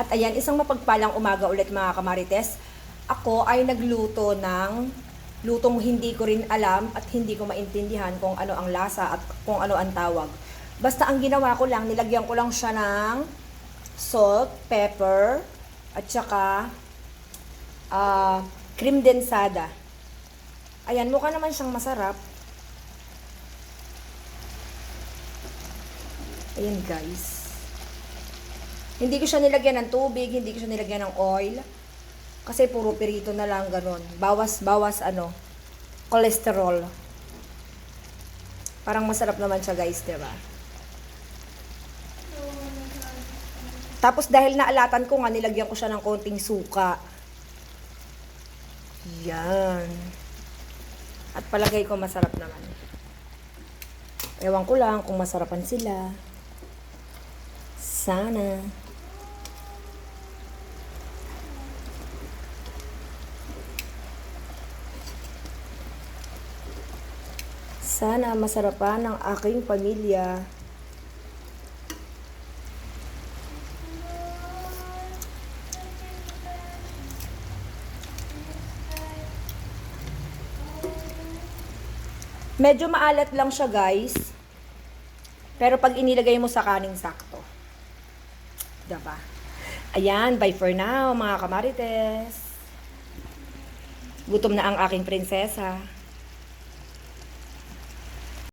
At ayan, isang mapagpalang umaga ulit mga kamarites. Ako ay nagluto ng lutong hindi ko rin alam at hindi ko maintindihan kung ano ang lasa at kung ano ang tawag. Basta ang ginawa ko lang, nilagyan ko lang siya ng salt, pepper, at saka ah, cream densada. Ayan, mukha naman siyang masarap. Ayan guys. Hindi ko siya nilagyan ng tubig, hindi ko siya nilagyan ng oil. Kasi puro pirito na lang ganun. Bawas, bawas ano, cholesterol. Parang masarap naman siya guys, di ba? Tapos dahil naalatan ko nga, nilagyan ko siya ng konting suka. Yan. At palagay ko masarap naman. Ewan ko lang kung masarapan sila. Sana. Sana masarapan ng aking pamilya. Medyo maalat lang siya, guys. Pero pag inilagay mo sa kaning sakto. Diba? Ayan, bye for now, mga kamarites. Gutom na ang aking prinsesa.